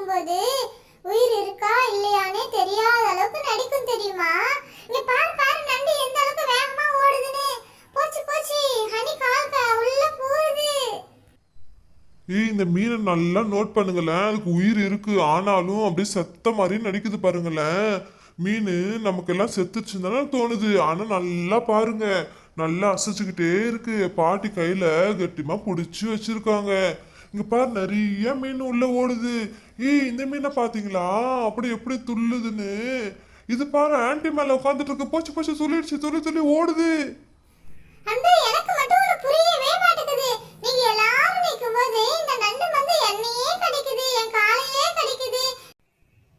இருக்கும்போது உயிர் இருக்கா இல்லையானே தெரியாத அளவுக்கு நடிக்கும் தெரியுமா? இங்க பாரு பாரு நண்டு எந்த அளவுக்கு வேகமா ஓடுதுன்னு. போச்சு போச்சு. ஹனி கால் உள்ள போகுது. ஏய் இந்த மீனை நல்லா நோட் பண்ணுங்களேன். அதுக்கு உயிர் இருக்கு. ஆனாலும் அப்படியே செத்த மாதிரி நடிக்குது பாருங்களேன். மீன் நமக்கெல்லாம் செத்துச்சுன்னு தோணுது. ஆனால் நல்லா பாருங்க. நல்லா அசைச்சுக்கிட்டே இருக்கு. பாட்டி கையில் கட்டிமா பிடிச்சி வச்சிருக்காங்க. இங்க பாரு நிறைய மீன் உள்ள ஓடுது. ஏய் இந்த மீனை பாத்தீங்களா அப்படி எப்படி துள்ளுதுன்னு. இது பாரு ஆன்டி மேல உட்காந்துட்டு இருக்கு. போச்சு போச்சு சொல்லிடுச்சு துள்ளி துள்ளி ஓடுது அன்பு எனக்கு மட்டும் ஒரு புரியவே மாட்டேங்குது நீங்க எல்லாரும் நிக்கும்போது இந்த நண்டு வந்து என்னையே கடிக்குது என் காலையே கடிக்குது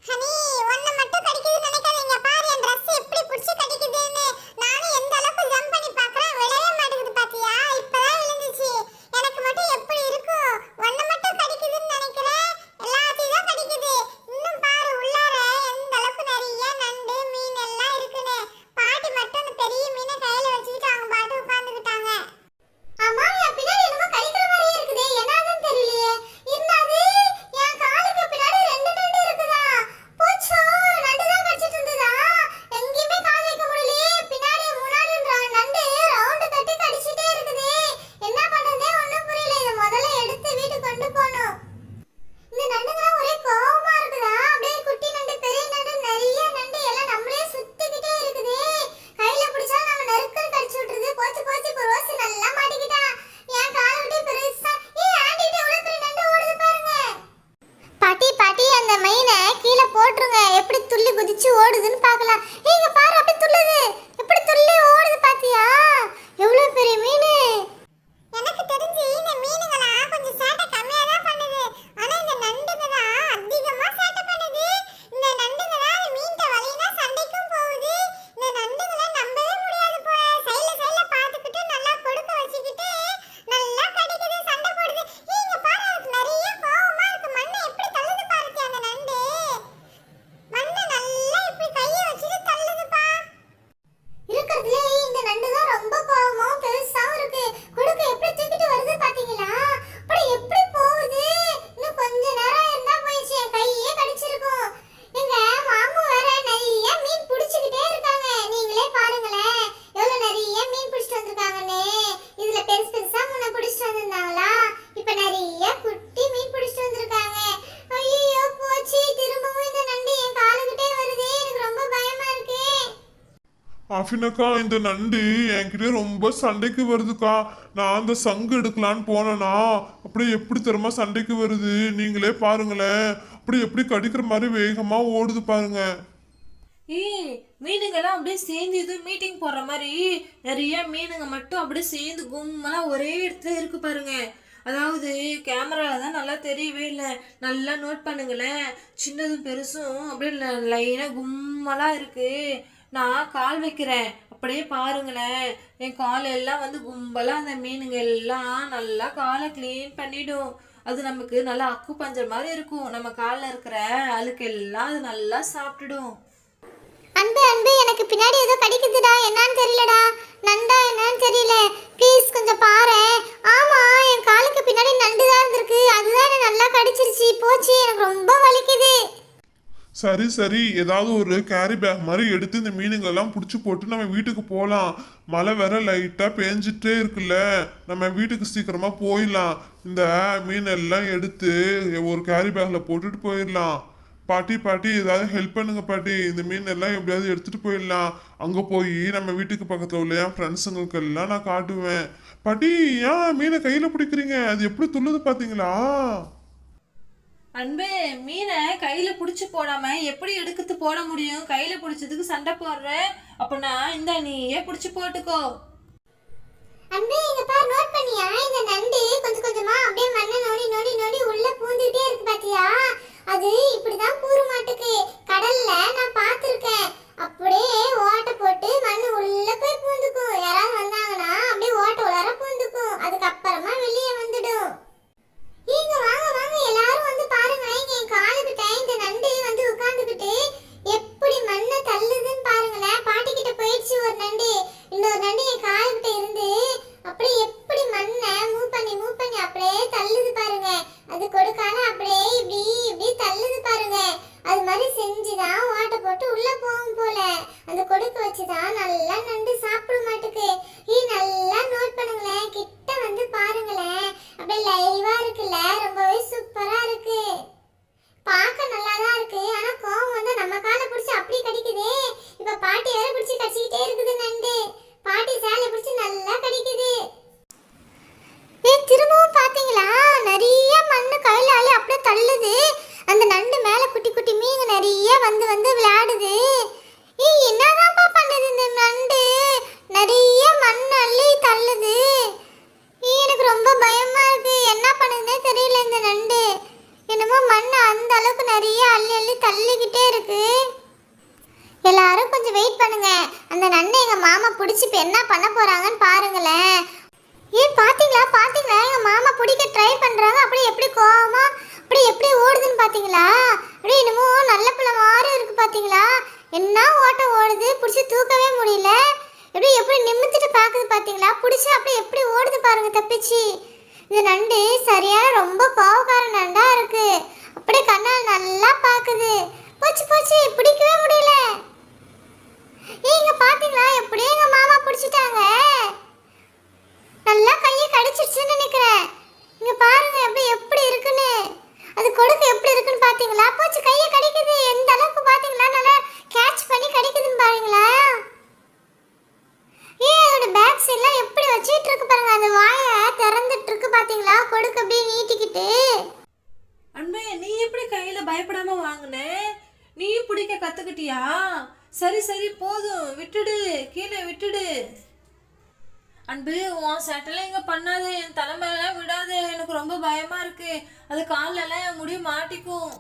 ஹனி உன்னை மட்டும் கடிக்குதுன்னு நினைக்காதீங்க பாரு என் Dress எப்படி புடிச்சு கடிக்குதுன்னு நானும் எந்த அளவுக்கு ஜம்ப் பண்ணி பார்க்கறேன் விழவே மாட்டேங்குது பாத்தியா இப்பதான் விழுந்துச்சு எனக்கு மட்டும் எப்படி இருக்கும் உன்னை மட்டும் கடிக்குதுன்னு நினைக்கிறேன் எல்லாத்தையும் தான் கடிக்குது இன்னும் பாரு உள்ளார எந்த அளவுக்கு நிறைய நண்டு மீன் எல்லாம் இருக்குன்னு பாட்டி மட்டும் அந்த பெரிய மீனை கையில வச்சுக்கிட்டு அவங்க பாட்டு உட்கார்ந்துக்கிட்டாங்க அம்மா என் பின்னாடி என்னமோ கடிக்கிற மாதிரியே இருக்குதே என்னதுன்னு தெரியலையே இருந்தாது என் காலுக்கு பின்னாடி ரெண்டு நண்டு இருக்குதா போச்சோ நண்டு தான் கடிச்சிட்டு இருந்ததா எங்கேயுமே கால் வைக்க முடியலையே பின்னாடி முன்னாடி ர- நண்டு ரவுண்டு கட்டி கடிச்சிட்டே இருக்குதே என்ன பண்றதே ஒண்ணும் புரியல இதை முதல்ல எடுத்து வீட்டுக்கு கொண்டு போகணும் இந்த நண்டுங்கலாம் ஒரே கோவமா இருக்குதா அப்படியே குட்டி நண்டு பெரிய நண்டு நிறைய நண்டு எல்லாம் நம்மளே சுத்திக்கிட்டே இருக்குதே கையில பிடிச்சா நம்ம நறுக்குன்னு கடிச்சு விட்டுருது போச்சு போச்சு இப்போ ரோஸ் நல்லா மாட்டிக்கிட்டா என் காலை விட்டு பெருசா ஏய் ஆண்டி கிட்ட எவ்வளவு பெரிய நண்டு ஓடுது பாருங்க பாட்டி பாட்டி அந்த மைனை கீழே போட்டுருங்க. எப்படி துள்ளி குதிச்சு ஓடுதுன்னு பார்க்கலாம். நீங்க இங்க பாரு அப்படி துள்ளுது. எப்படி துள்ளி ஓடுது பாத்தியா? எவ்வளவு பெரிய மீன் எனக்கு தெரிஞ்சு இந்த மீனுங்களா கொஞ்சம் சேட்டை கம்மியா தான் பண்ணுது ஆனா இந்த நண்டுங்க தான் அதிகமா சேட்டை பண்ணுது இந்த நண்டுங்க தான் மீன்ட வலினா சண்டைக்கும் போகுது இந்த நண்டுங்களை நம்பவே முடியாது போல சைடுல சைடுல பாத்துக்கிட்டு நல்லா கொடுக்க வச்சுக்கிட்டு நல்லா கடிக்குது சண்டை போடுது ஏய், இங்க பாரு அதுக்கு நிறைய கோவமா இருக்கு மண்ணை எப்படி தள்ளுது பாருச்சு அந்த நண்டு மண்ணை நல்லா இப்படி கையை வச்சுட்டு தள்ளுதுப்பா இருக்கிறதுலே இந்த நண்டு தான் ரொம்ப கோவமும் பெருசாவும் இருக்கு கொடுக்க எப்படி தூக்கிட்டு வருது பாத்தீங்களா அப்புறம் எப்படி போகுது இன்னும் கொஞ்ச நேரம் இருந்தா போயிடுச்சு என் கையே கடிச்சிருக்கும் எங்க மாமு வேற நிறைய மீன் பிடிச்சுக்கிட்டே இருக்காங்க நீங்களே பாருங்களேன் எவ்வளவு நிறைய மீன் பிடிச்சிட்டு வந்திருக்காங்கன்னு இதுல பெருசு பெருசா முன்ன பிடிச்சிட்டு வந்திருந்தாங்களா இப்ப நிறைய குட்டி மீன் பிடிச்சிட்டு வந்திருக்காங்க ஐயோ போச்சு திரும்பவும் இந்த நண்டு என் காலுக்கிட்டே வருதே எனக்கு ரொம்ப பயமா இருக்கே அஃபினக்கா இந்த நண்டு என்கிட்ட ரொம்ப சண்டைக்கு வருதுக்கா. நான் அந்த சங்கு எடுக்கலான்னு போனேன்னா அப்படியே எப்படி தெரியுமா சண்டைக்கு வருது? நீங்களே பாருங்களேன். அப்படி எப்படி கடிக்கிற மாதிரி வேகமா ஓடுது பாருங்க. ஏய் மீனுங்கெல்லாம் அப்படியே சேர்ந்து இது மீட்டிங் போடுற மாதிரி நிறைய மீனுங்க மட்டும் அப்படியே சேர்ந்து கும்பலா ஒரே இடத்துல இருக்கு பாருங்க. அதாவது கேமராவில் தான் நல்லா தெரியவே இல்லை. நல்லா நோட் பண்ணுங்களேன். சின்னதும் பெருசும் அப்படியே லைனாக கும்மலாக இருக்கு. நான் கால் வைக்கிறேன். அப்படியே பாருங்களேன். என் கால் எல்லாம் வந்து கும்பலாக அந்த மீனுங்க எல்லாம் நல்லா காலை க்ளீன் பண்ணிவிடும் அது நமக்கு நல்லா அக்கு பஞ்சர் மாதிரி இருக்கும். நம்ம காலில் இருக்கிற அழுக்கெல்லாம் அது நல்லா சாப்பிட்டுடும். அன்பு அன்பு எனக்கு பின்னாடி ஏதோ கடிக்குதுடா. என்னன்னு தெரியலடா. நண்டா என்னன்னு தெரியல. ப்ளீஸ் கொஞ்சம் பாரு. ஆமா என் காலுக்கு பின்னாடி நண்டு தான் இருந்திருக்கு. அதுதான் என்ன நல்லா கடிச்சிருச்சு. போச்சு. எனக்கு ரொம்ப வலிக்குது. சரி சரி ஏதாவது ஒரு கேரி பேக் மாதிரி எடுத்து இந்த மீனுங்கெல்லாம் பிடிச்சி போட்டு நம்ம வீட்டுக்கு போகலாம் மழை வேற லைட்டாக பேஞ்சிட்டே இருக்குல்ல. நம்ம வீட்டுக்கு சீக்கிரமாக போயிடலாம். இந்த மீன் எல்லாம் எடுத்து ஒரு கேரி பேக்கில் போட்டுட்டு போயிடலாம். பாட்டி பாட்டி ஏதாவது ஹெல்ப் பண்ணுங்க பாட்டி. இந்த மீன் எல்லாம் எப்படியாவது எடுத்துகிட்டு போயிடலாம். அங்கே போய் நம்ம வீட்டுக்கு பக்கத்தில் உள்ள என் ஃப்ரெண்ட்ஸுங்களுக்கு எல்லாம் நான் காட்டுவேன். பாட்டி ஏன் மீனை கையில் பிடிக்கிறீங்க? அது எப்படி துள்ளுது பார்த்தீங்களா அன்பே மீனை கையில புடிச்சு போடாம எப்படி எடுக்குத்து போட முடியும்? கையில புடிச்சதுக்கு சண்டை போடுற? அப்பனா இந்த நீயே புடிச்சு போட்டுக்கோ. அன்பே இங்க பாரு நோட் பண்ணியா? இந்த நண்டு கொஞ்சம் கொஞ்சமா அப்படியே மண்ணை நோடி நோடி நோடி உள்ள பூந்துட்டே இருக்கு பாத்தியா? அது இப்படிதான் கூறு மாட்டுக்கு கடல்ல நான் பார்த்திருக்கேன் அப்படியே ஓட்டை போட்டு மண்ணு உள்ள போய் பூந்துக்கும் யாராவது வந்தாங்கன்னா அப்படியே ஓட்டை உள்ளார பூந்துக்கும் அதுக்கப்புறமா வெளியே வந்துடும் இங்க வாங்க வாங்க எல்லாரும் வந்து பாருங்க இங்க என் காலுக்கிட்ட இந்த நண்டு வந்து உட்கார்ந்துகிட்டு எப்படி மண்ணை தள்ளுதுன்னு பாருங்களேன் பாட்டி கிட்ட போயிடுச்சு ஒரு நண்டு இன்னொரு நண்டு என் காலுக்கிட்ட இருந்து அப்படியே எப்படி மண்ணை மூவ் பண்ணி மூவ் பண்ணி அப்படியே லைவா இருக்குல்ல? ரொம்பவே சூப்பரா இருக்கு. பார்க்க நல்லா தான் இருக்கு. ஆனா கோவம் வந்து நம்ம காலை பிடிச்சி அப்படி கடிக்குதே. இப்ப பாட்டி வேற பிடிச்சி கடிச்சிட்டே இருக்குது நண்டு. பாட்டி சேலை பிடிச்சி நல்லா கடிக்குது. ஏ திரும்பவும் பாத்தீங்களா? நிறைய மண்ணு கையில அப்படியே தள்ளுது. அந்த நண்டு மேல குட்டி குட்டி மீன் நிறைய வந்து வந்து விளையாடுது. ஏய் என்னதான்ப்பா பண்ணுது இந்த நண்டு? நிறைய மண் அள்ளி தள்ளுது ஏய், எனக்கு ரொம்ப பயமா இருக்கு என்ன பண்ணுதுன்னே தெரியல இந்த நண்டு என்னமோ மண் அந்த அளவுக்கு நிறைய அள்ளி அள்ளி தள்ளிக்கிட்டே இருக்கு எல்லாரும் கொஞ்சம் வெயிட் பண்ணுங்க அந்த நண்டை எங்க மாமா பிடிச்சி இப்போ என்ன பண்ண போகிறாங்கன்னு பாருங்களேன். ஏய் பார்த்தீங்களா பார்த்தீங்களா எங்கள் மாமா பிடிக்க ட்ரை பண்ணுறாங்க அப்படியே எப்படி கோவமா அப்படியே எப்படி ஓடுதுன்னு பார்த்தீங்களா அப்படியே என்னமோ நல்ல பிள்ளை மாதிரி இருக்குது பார்த்தீங்களா என்ன ஓட்டம் ஓடுது? பிடிச்சி தூக்கவே முடியல. எப்படி எப்படி நிமித்துட்டு பார்க்குது பார்த்தீங்களா பிடிச்சி அப்படியே எப்படி ஓடுது பாருங்க தப்பிச்சு. இந்த நண்டு சரியான ரொம்ப கோவக்கார நண்டா இருக்கு. அப்படியே கண்ணால் நல்லா பார்க்குது போச்சு போச்சு. பிடிக்கவே முடியல. ஏய் இங்க பாத்தீங்களா எப்படியே எங்க மாமா பிடிச்சிட்டாங்க நல்லா கையை கடிச்சிருச்சுன்னு நினைக்கிறேன். இங்க பாருங்க எப்படி எப்படி இருக்குன்னு. அது கொடுக்க எப்படி இருக்குன்னு பாத்தீங்களா? போச்சு கையை கடிக்குது. எந்த அளவுக்கு பாத்தீங்களா? நல்லா கேட்ச் பண்ணி கடிக்குதுன்னு பாருங்களா. ஏன் அதோட பேக் சைட்லாம் எப்படி வச்சிட்டு இருக்கு பாருங்க. அந்த வாயை திறந்துட்டு இருக்கு பாத்தீங்களா? கொடுக்க அப்படியே நீட்டிக்கிட்டு. அன்பே நீ எப்படி கையில பயப்படாம வாங்கின? நீ பிடிக்க கத்துக்கிட்டியா? சரி சரி போதும். விட்டுடு கீழே விட்டுடு. அன்பு உன் சட்டெல்லாம் இங்கே பண்ணாது. என் தலைமையெல்லாம் விடாது. எனக்கு ரொம்ப பயமாக இருக்குது அது காலெல்லாம் என் முடி மாட்டிக்கும்.